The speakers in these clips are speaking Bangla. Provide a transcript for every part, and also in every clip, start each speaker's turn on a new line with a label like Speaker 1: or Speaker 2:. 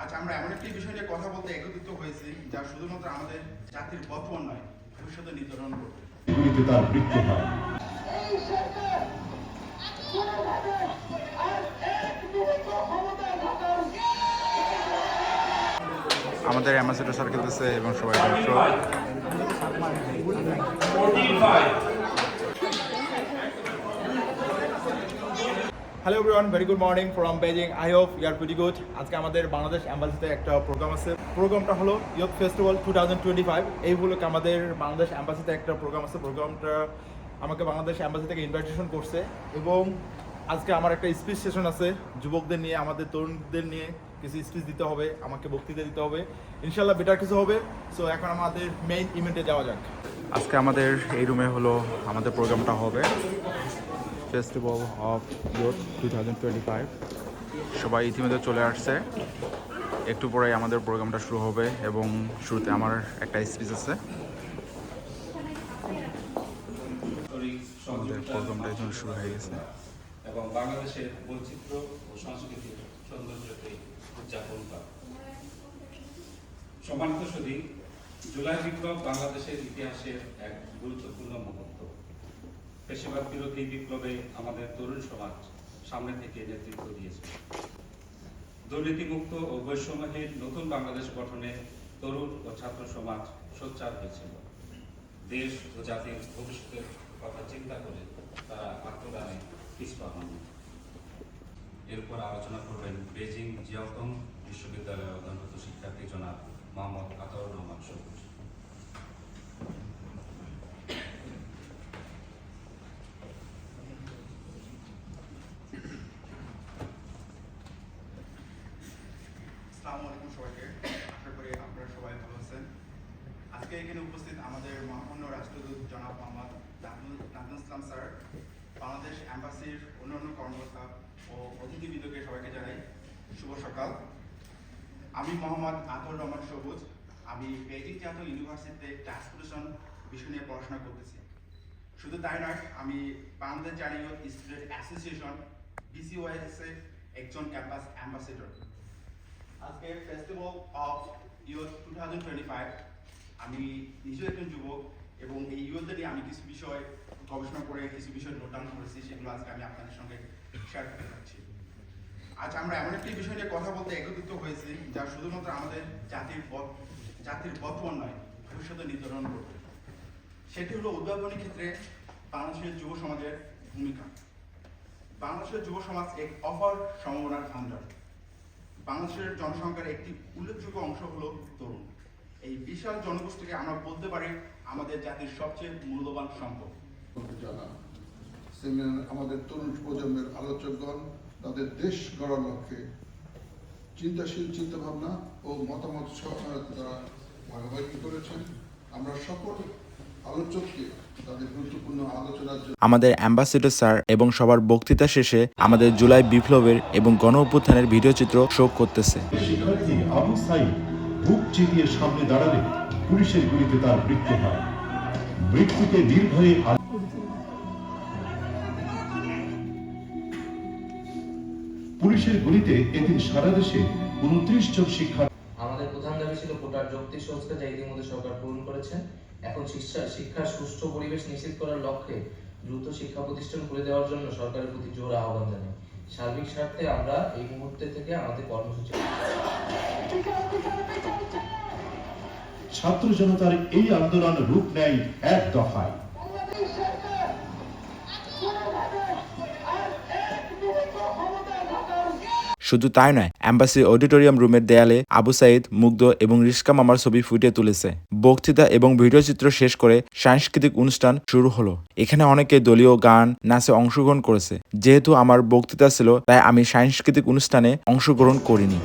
Speaker 1: আজ আমরা এমন একটি বিষয় নিয়ে কথা বলতে একত্রিত হয়েছি যা শুধুমাত্র আমাদের জাতির বর্তমান নয় ভবিষ্যতে নির্ধারণ করবে।
Speaker 2: তার মৃত্যু হয়।
Speaker 1: আমাদের অ্যাম্বাসেডর স্যার খেলতেছে এবং সবাই hello everyone very good morning from Beijing I hope you are pretty good আজকে আমাদের বাংলাদেশ অ্যাম্বাসিতে একটা প্রোগ্রাম আছে। প্রোগ্রামটা হলো youth festival two thousand twenty five এই উপলক্ষে আমাদের বাংলাদেশ অ্যাম্বাসিতে একটা প্রোগ্রাম আছে। প্রোগ্রামটা আমাকে বাংলাদেশ অ্যাম্বাসি থেকে ইনভাইটেশন করছে এবং আজকে আমার একটা স্পিচ সেশন আছে। যুবকদের নিয়ে, আমাদের তরুণদের নিয়ে কিছু স্পিচ দিতে হবে, আমাকে বক্তৃতা দিতে হবে। ইনশাল্লাহ বেটার কিছু হবে। সো এখন আমাদের মেইন ইভেন্টে যাওয়া যাক। আজকে আমাদের এই রুমে হলো, আমাদের প্রোগ্রামটা হবে festival of youth two thousand twenty five সবাই ইতিমধ্যে চলে আসছে। একটু পরেই আমাদের প্রোগ্রামটা শুরু হবে এবং শুরুতে আমার একটা স্পিচ আছে। প্রোগ্রামটা এখন শুরু হয়ে গেছে।
Speaker 3: এবং বাংলাদেশের ও সংস্কৃতির সৌন্দর্যকে উদযাপন করা। সম্মানিত সুদী জুলাই বিপ্লব বাংলাদেশের ইতিহাসের এক গুরুত্বপূর্ণ মুহূর্ত। পেশাবাদ বিরোধী বিপ্লবে আমাদের তরুণ সমাজ সামনে থেকে নেতৃত্ব দিয়েছে। দুর্নীতিমুক্ত ও বৈষম্যহীন নতুন বাংলাদেশ গঠনে তরুণ ও ছাত্র সমাজ সোচ্চার হয়েছিল। দেশ ও জাতির ভবিষ্যতের কথা চিন্তা করে তারা আত্মদানে পিছপা হন। এরপর আলোচনা করবেন বেজিং জিয়াওতং বিশ্ববিদ্যালয়ের অধ্যয়নরত শিক্ষার্থী জনাব মোহাম্মদ আতাউর রহমান সবুজ।
Speaker 1: সবাইকে আশা করি আপনারা সবাই ভালো আছেন। আজকে এখানে উপস্থিত আমাদের মহামান্য রাষ্ট্রদূত জনাব মোহাম্মদ নাজমুল ইসলাম স্যার, বাংলাদেশ অ্যাম্বাসির অন্যান্য কর্মকর্তা ও অতিথিবৃন্দকে সবাইকে জানাই শুভ সকাল। আমি মোহাম্মদ আতর রহমান সবুজ। আমি বেজিং জাতীয় ইউনিভার্সিটিতে ট্রান্সপোর্টেশন বিষয় নিয়ে পড়াশোনা করতেছি। শুধু তাই নয়, আমি বাংলাদেশ জাতীয় স্টুডেন্ট অ্যাসোসিয়েশন বিসিওয়াইএস একজন ক্যাম্পাস অ্যাম্বাসেডর। আজকে festival of youth two thousand twenty five আমি নিজেও একজন যুবক এবং এই ইয়থদের নিয়ে আমি কিছু বিষয় গবেষণা করে, কিছু বিষয় নোট ডাউন করেছি, সেগুলো আজকে আমি আপনাদের সঙ্গে শেয়ার করতে চাচ্ছি আজ আমরা এমন একটি বিষয় নিয়ে কথা বলতে একত্রিত হয়েছি, যা শুধুমাত্র আমাদের জাতির জাতির বর্তমান নয় ভবিষ্যতে নির্ধারণ করবে। সেটি হলো উদ্ভাবনী ক্ষেত্রে বাংলাদেশের যুব সমাজের ভূমিকা। বাংলাদেশের যুব সমাজ এক অফার সম্ভাবনার ভান্ডার বাংলাদেশের জনসংখ্যার একটি উল্লেখযোগ্য অংশ হলো তরুণ। এই বিশাল জনগোষ্ঠীকে আমরা বলতে পারি আমাদের জাতির সবচেয়ে মূল্যবান সম্পদ।
Speaker 4: সেমিনার আমাদের তরুণ প্রজন্মের আলোচকগণ, তাদের দেশ গড়ার লক্ষ্যে চিন্তাশীল চিন্তাভাবনা ও মতামত দ্বারা ভাগাভাগি করেছেন। আমরা সকল আলোচককে
Speaker 5: আমাদের অ্যাম্বাসেডর স্যার এবং সবার বক্তৃতা শেষে আমাদের জুলাই বিপ্লবের এবং গণ অভ্যুত্থানের ভিডিও চিত্র শো করতেছে।
Speaker 2: শিক্ষার্থী আবু সাইদ বুক চিতিয়ে সামনে দাঁড়ালে পুলিশের গুলিতে তার মৃত্যু হয়। মৃত্যুকে নির্ভয়ে পুলিশের গুলিতে এদিন সারা দেশে উনত্রিশ জন শিক্ষা
Speaker 6: আমাদের প্রধান দাবি ছিল কোটার যৌক্তিক সংস্কার যা ইতিমধ্যে সরকার পূরণ করেছেন এখন শিক্ষা, শিক্ষার সুষ্ঠু পরিবেশ নিশ্চিত করার লক্ষ্যে দ্রুত শিক্ষা প্রতিষ্ঠান খুলে দেওয়ার জন্য সরকারের প্রতি জোর আহ্বান জানাই। সার্বিক স্বার্থে আমরা এই মুহূর্তে থেকে আমাদের কর্মসূচি
Speaker 2: ছাত্র জনতার এই আন্দোলন রূপ নেয় এক দফায়।
Speaker 5: শুধু তাই নয় অ্যাম্বাসি অডিটোরিয়াম রুমের দেয়ালে আবু সাইদ, মুগ্ধ এবং রিস্কা মামার ছবি ফুটিয়ে তুলেছে। বক্তৃতা এবং ভিডিও চিত্র শেষ করে সাংস্কৃতিক অনুষ্ঠান শুরু হলো। এখানে অনেকে দলীয় গান, নাচে অংশগ্রহণ করেছে। যেহেতু আমার বক্তৃতা ছিল, তাই আমি সাংস্কৃতিক অনুষ্ঠানে অংশগ্রহণ করিনি।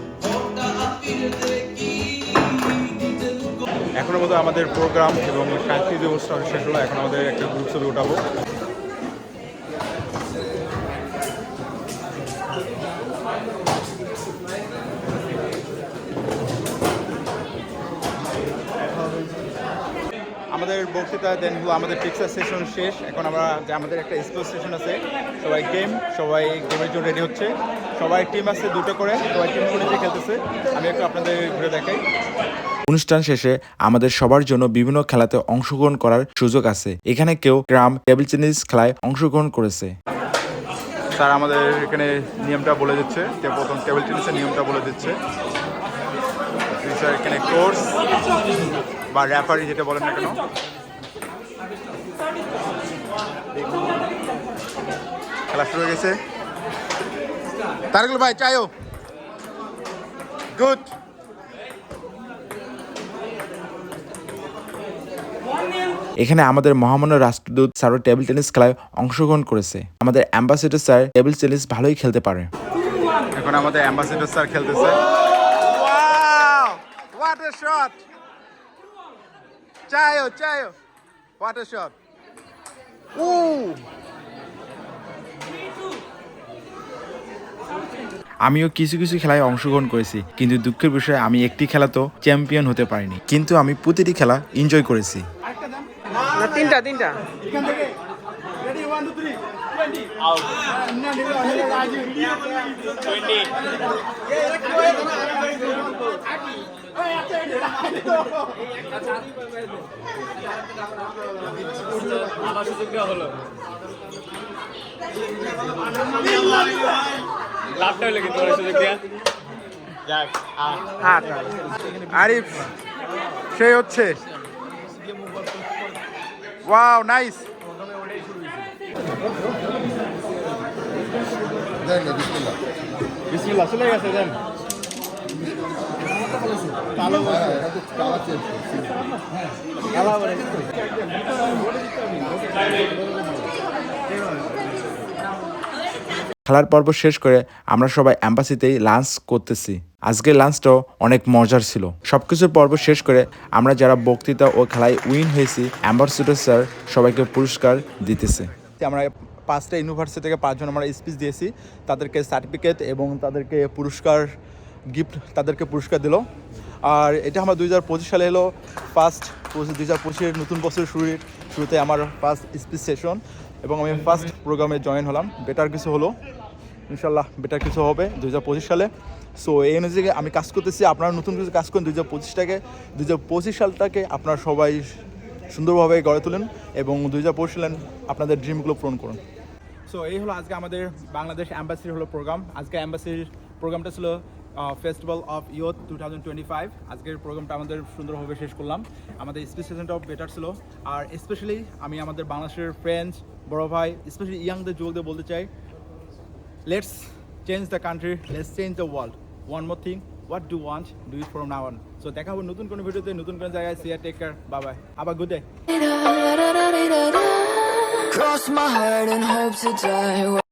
Speaker 1: এখনও আমাদের প্রোগ্রাম এবং সাংস্কৃতিক অনুষ্ঠান শেষ হলো, এখন আমাদের একটা গ্রুপ ছবি উঠাবো আমাদের আমাদের বক্তৃতা দেন হলো আমাদের পিকচার সেশন শেষ। এখন আমরা যে আমাদের একটা স্পোর্টস সেশন আছে সবাই গেম সবাই গেমের জন্য রেডি হচ্ছে। সবাই টিম আছে দুটো করে সবাই টিম অনুযায়ী খেলতেছে। আমি একটু আপনাদের ঘুরে দেখাই।
Speaker 5: অনুষ্ঠান শেষে আমাদের সবার জন্য বিভিন্ন খেলাতে অংশগ্রহণ করার সুযোগ আছে। এখানে কেউ গ্রাম টেবিল টেনিস খেলায় অংশগ্রহণ করেছে।
Speaker 1: স্যার আমাদের এখানে নিয়মটা বলে দিচ্ছে। প্রথম টেবিল টেনিসের নিয়মটা বলে দিচ্ছে। স্যার এখানে কোর্স বা র্যাপারি যেটা বলেন না কেন। খেলা শুরু হয়ে গেছে। তারকুল ভাই চাইও গুড।
Speaker 5: এখানে আমাদের মহামান্য রাষ্ট্রদূত স্যারও টেবিল টেনিস খেলায় অংশগ্রহণ করেছে। আমাদের অ্যাম্বাসেডর স্যার টেবিল টেনিস ভালোই খেলতে পারে।
Speaker 1: এখন আমাদের অ্যাম্বাসেডর স্যার খেলতেছে। হোয়াট এ শট চায়ো চায়ো হোয়াট এ শট
Speaker 5: আমিও কিছু কিছু খেলায় অংশগ্রহণ করেছি কিন্তু দুঃখের বিষয়ে আমি একটি খেলাতেও চ্যাম্পিয়ন হতে পারিনি কিন্তু আমি প্রতিটি খেলা এনজয় করেছি।
Speaker 7: না তিনটা তিনটা।
Speaker 1: এখান থেকে রেডি ওয়ান টু থ্রি
Speaker 7: হাত।
Speaker 1: আরিফ সেই হচ্ছে। Wow nice.
Speaker 4: বিসমিল্লাহ।
Speaker 1: চলে গেছে দেন।
Speaker 4: কালা চেঞ্জ করছি
Speaker 5: খেলার পর্ব শেষ করে আমরা সবাই অ্যাম্বাসিতেই লাঞ্চ করতেছি। আজকের লাঞ্চটাও অনেক মজার ছিল। সবকিছুর পর্ব শেষ করে আমরা যারা বক্তৃতা ও খেলায় উইন হয়েছি অ্যাম্বাসিডর স্যার সবাইকে পুরস্কার দিতেছে।
Speaker 1: আমরা পাঁচটা ইউনিভার্সিটি থেকে পাঁচজন আমরা স্পিচ দিয়েছি। তাদেরকে সার্টিফিকেট এবং তাদেরকে পুরস্কার গিফট তাদেরকে পুরস্কার দিল। আর এটা আমার দুই হাজার পঁচিশ সালে এলো। ফার্স্ট দুই হাজার পঁচিশের নতুন বছর শুরুর, শুরুতে আমার ফার্স্ট স্পিচ সেশন এবং আমি ফার্স্ট প্রোগ্রামে জয়েন হলাম। বেটার কিছু হলো। ইনশাল্লাহ বেটার কিছু হবে দু হাজার পঁচিশ সালে। সো এই অনুযায়ী আমি কাজ করতেছি। আপনারা নতুন কিছু কাজ করুন দুই হাজার পঁচিশটাকে। দুই হাজার পঁচিশ সালটাকে আপনারা সবাই সুন্দরভাবে গড়ে তুলেন এবং দুই হাজার পঁচিশ সালে আপনাদের ড্রিমগুলো পূরণ করুন। সো এই হলো আজকে আমাদের বাংলাদেশ অ্যাম্বাসির হলো প্রোগ্রাম আজকে অ্যাম্বাসির প্রোগ্রামটা ছিল festival of youth two thousand twenty five আজকের প্রোগ্রামটা আমাদের সুন্দরভাবে শেষ করলাম। আমাদের সেশনটাও বেটার ছিল। আর স্পেশালি আমি আমাদের বাংলাদেশের ফ্রেন্ডস বড় ভাই স্পেশালি ইয়াংদের যুবকদের বলতে চাই let's change the country let's change the world one more thing what do want do it from now on so দেখা হবে নতুন কোনো ভিডিওতে, নতুন কোনো জায়গায় সিয়ার টেক কেয়ার বাবাই আবার good day
Speaker 8: Cross my heart and hope to die.